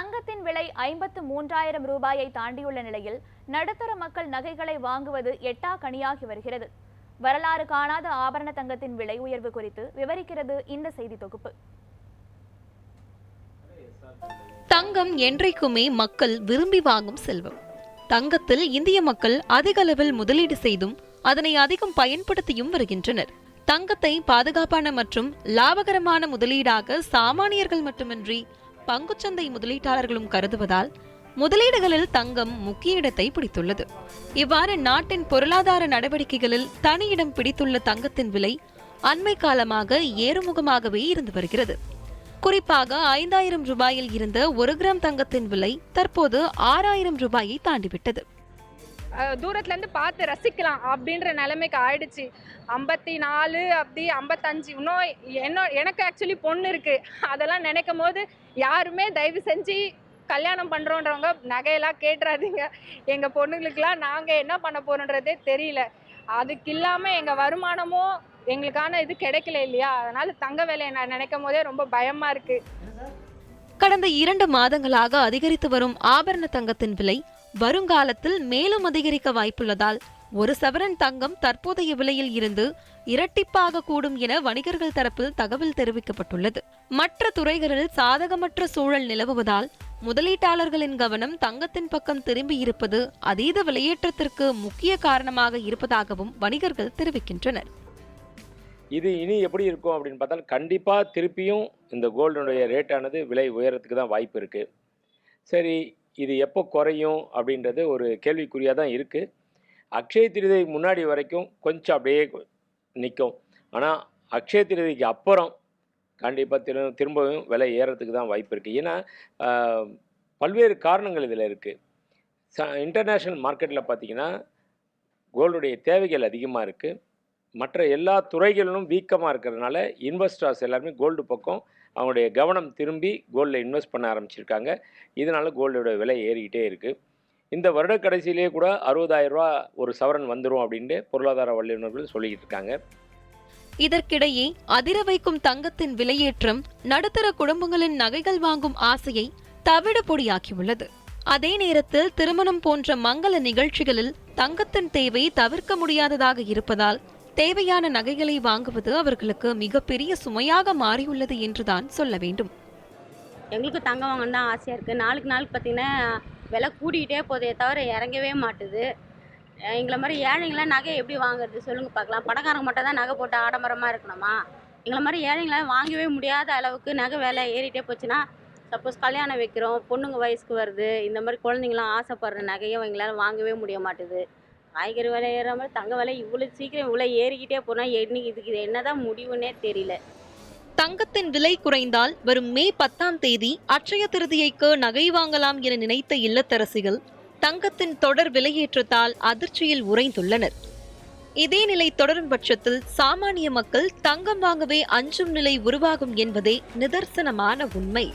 தங்கத்தின் விலை ஐம்பத்து மூன்றாயிரம் ரூபாயை தாண்டியுள்ள நிலையில் நடுத்தர மக்கள் நகைகளை வாங்குவது எட்டா கனியாகி வருகிறது. வரலாறு காணாத ஆபரண தங்கத்தின் விலை உயர்வு குறித்து விவரிக்கிறது இந்த செய்தி தொகுப்பு. தங்கம் என்றைக்குமே மக்கள் விரும்பி வாங்கும் செல்வம். தங்கத்தில் இந்திய மக்கள் அதிக அளவில் முதலீடு செய்தும் அதனை அதிகம் பயன்படுத்தியும் வருகின்றனர். தங்கத்தை பாதுகாப்பான மற்றும் லாபகரமான முதலீடாக சாமானியர்கள் மட்டுமின்றி பங்குச்சந்தை முதலீட்டாளர்களும் கருதுவதால் முதலீடுகளில் தங்கம் முக்கிய இடத்தை பிடித்துள்ளது. இவ்வாறு நாட்டின் பொருளாதார நடவடிக்கைகளில் தனியிடம் பிடித்துள்ள தங்கத்தின் விலை அண்மை காலமாக ஏறுமுகமாகவே இருந்து வருகிறது. குறிப்பாக ஐந்தாயிரம் ரூபாயில் இருந்த ஒரு கிராம் தங்கத்தின் விலை தற்போது ஆறாயிரம் ரூபாயை தாண்டிவிட்டது. தூரத்துலேருந்து பார்த்து ரசிக்கலாம் அப்படின்ற நிலைமைக்கு ஆயிடுச்சு. ஐம்பத்தி நாலு அப்படி ஐம்பத்தஞ்சு இன்னும் என்ன எனக்கு ஆக்சுவலி பொண்ணு இருக்கு. அதெல்லாம் நினைக்கும் போது யாருமே தயவு செஞ்சு கல்யாணம் பண்ணுறோன்றவங்க நகையெல்லாம் கேட்டுறாதீங்க. எங்கள் பொண்ணுங்களுக்குலாம் நாங்கள் என்ன பண்ண போகிறோன்றதே தெரியல. அதுக்கு இல்லாமல் எங்கள் வருமானமும் எங்களுக்கான இது கிடைக்கல இல்லையா? அதனால தங்க வேலையை நான் நினைக்கும் போதே ரொம்ப பயமாக இருக்குது கடந்த இரண்டு மாதங்களாக அதிகரித்து வரும் ஆபரண தங்கத்தின் விலை வருங்காலத்தில் மேலும் அதிகரிக்க வாய்ப்புள்ளதால் ஒரு சவரன் தங்கம் தற்போதைய விலையில் இருந்து இரட்டிப்பாக கூடும் என வணிகர்கள் தரப்பில் தகவல் தெரிவிக்கப்பட்டுள்ளது. மற்ற துறைகளில் சாதகமற்ற சூழல் நிலவுவதால் முதலீட்டாளர்களின் கவனம் தங்கத்தின் பக்கம் திரும்பி இருப்பது அதீத விலையேற்றத்திற்கு முக்கிய காரணமாக இருப்பதாகவும் வணிகர்கள் தெரிவிக்கின்றனர். இது இனி எப்படி இருக்கும் அப்படின்னு பார்த்தால் கண்டிப்பாக திருப்பியும் இந்த கோல்டனுடைய ரேட்டானது விலை உயரத்துக்கு தான் வாய்ப்பு இருக்குது சரி இது எப்போ குறையும் அப்படின்றது ஒரு கேள்விக்குறியாக தான் இருக்குது அக்ஷய திருதை முன்னாடி வரைக்கும் கொஞ்சம் அப்படியே நிற்கும் ஆனால் அக்ஷய திருதிக்கு அப்புறம் கண்டிப்பாக திரு திரும்பவும் விலை ஏறத்துக்கு தான் வாய்ப்பு இருக்குது ஏன்னா பல்வேறு காரணங்கள் இதில் இருக்குது ச இன்டர்நேஷ்னல் மார்க்கெட்டில் பார்த்தீங்கன்னா கோல்டுடைய தேவைகள் அதிகமாக இருக்குது மற்ற எல்லா துறைகளிலும் வீக்கமாக இருக்கிறதுனால இன்வெஸ்டர்ஸ் எல்லாருமே கோல்டு பக்கம் அவங்களுடைய கவனம் திரும்பி கோல்டில் இன்வெஸ்ட் பண்ண ஆரம்பிச்சிருக்காங்க. இதனால கோல்டோட விலை ஏறிக்கிட்டே இருக்குது இந்த வருட கடைசியிலேயே கூட 60000 ரூபா ஒரு சவரன் வந்துடும் அப்படின்ட்டு பொருளாதார வல்லுநர்கள் சொல்லிக்கிட்டு இருக்காங்க. இதற்கிடையே அதிர வைக்கும் தங்கத்தின் விலையேற்றம் நடுத்தர குடும்பங்களின் நகைகள் வாங்கும் ஆசையை தவிட பொடியாக்கியுள்ளது. அதே நேரத்தில் திருமணம் போன்ற மங்கள நிகழ்ச்சிகளில் தங்கத்தின் தேவை தவிர்க்க முடியாததாக இருப்பதால் தேவையான நகைகளை வாங்குவது அவர்களுக்கு மிகப்பெரிய சுமையாக மாறியுள்ளது என்றுதான் சொல்ல வேண்டும். எங்களுக்கு தங்கம் வாங்கணும் தான் ஆசையாக இருக்குது நாளுக்கு நாளுக்கு பார்த்திங்கன்னா விலை கூடிக்கிட்டே போதே தவிர இறங்கவே மாட்டுது. எங்களை மாதிரி ஏழைங்களாம் நகை எப்படி வாங்குறது சொல்லுங்கள் பார்க்கலாம். பணக்காரங்க மட்டும் தான் நகை போட்டு ஆடம்பரமாக இருக்கணுமா? எங்களை மாதிரி ஏழைங்களாம் வாங்கவே முடியாத அளவுக்கு நகை விலை ஏறிட்டே போச்சுன்னா சப்போஸ் கல்யாணம் வைக்கிறோம் பொண்ணுங்க வயசுக்கு வருது இந்த மாதிரி குழந்தைங்களாம் ஆசைப்படுற நகையும் எங்களால் வாங்கவே முடிய மாட்டுது. காய்கறி விலை ஏறாமல் மாதிரி தங்க விலை இவ்வளோ சீக்கிரம் இவ்வளோ ஏறிக்கிட்டே போனால் என்னைக்கு இதுக்கு இது என்னதான் முடிவுன்னே தெரியல. தங்கத்தின் விலை குறைந்தால் வரும் மே பத்தாம் தேதி அட்சய திருதியைக்கு நகை வாங்கலாம் என நினைத்த இல்லத்தரசிகள் தங்கத்தின் தொடர் விலையேற்றத்தால் அதிர்ச்சியில் உறைந்துள்ளனர். இதே நிலை தொடரும் பட்சத்தில் சாமானிய மக்கள் தங்கம் வாங்கவே அஞ்சும் நிலை உருவாகும் என்பதே நிதர்சனமான உண்மை.